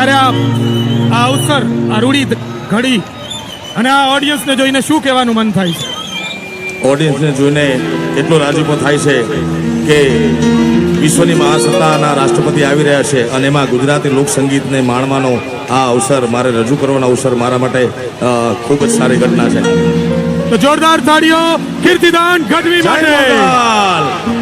ત્યારે આ આ અવસર આ રૂડી ઘડી અને આ ઓડિયન્સને જોઈને શું કહેવાનું મન થાય છે? ઓડિયન્સને જોઈને એટલો રાજીપો થાય છે કે વિશ્વની મહાસત્તાના રાષ્ટ્રપતિ આવી રહ્યા છે અને એમાં ગુજરાતી લોકસંગીતને માણવાનો આ અવસર મારે રજૂ કરવાનો અવસર મારા માટે ખૂબ જ સારી ઘટના છે. તો જોરદાર તાળીઓ કીર્તિદાન ગઢવી માટે.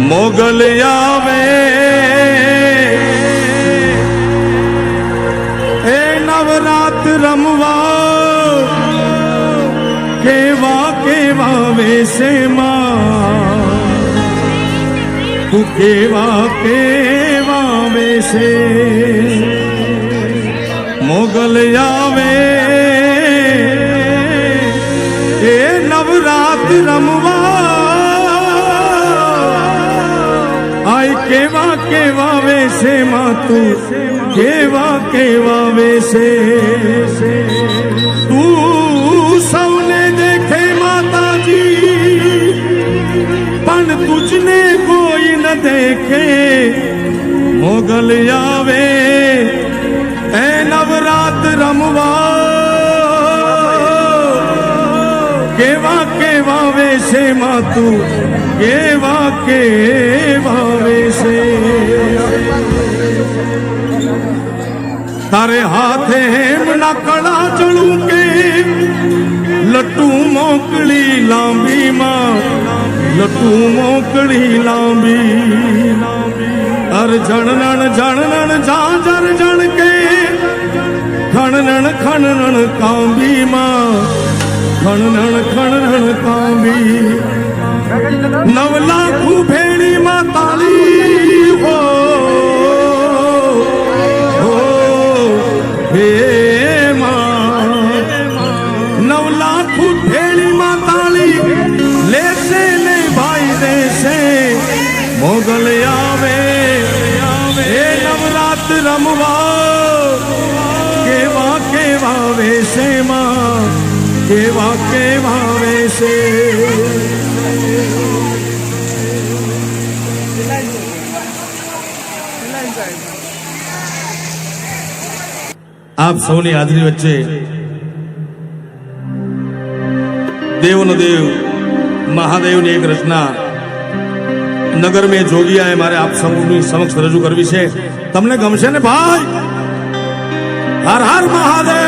મોગલ આવે. એ નવરાત રમવા કેવા કેવા વેશેમાં? તું કેવા કેવા વેશે? મોગલ આવે. નવરાત રમવા. આય કેવા કેવા વેશે માં તું કેવા કેવા વેશે. તું સૌને દેખે માતાજી, પણ તુજને કોઈ ન દેખે. મોગલ આવે, એ નવરાત રમવા. કેવા કેવા વેશે માં તું કેવા કેવા વેશે. તારે હાથે હેમ ના કળા ચડું કે, લટું મોકળી લાંબી માં લટું મોકળી લાંબી. અર જણનણ જણનણ જાજર જણ કે, ખણનણ ખણનણ કાંબી માં ખણનણ ખણનણ કાંબી નવ લાખુ ભેણી માં તાળી હો હો નવ લાખુ ભેળી માં લેશે ને ભાઈ દેશે. મોગલ આવે આવે. રમવા. કેવા કેવા વેશે માં. કેવા કેવા વેશે. આપ સૌની હાજરી વચ્ચે દેવનો દેવ, મહાદેવની એક રચના નગર મેં જોગિયાએ મારે આપ સૌની સમક્ષ રજૂ કરવી છે. તમને ગમશે ને ભાઈ? હર હર મહાદેવ!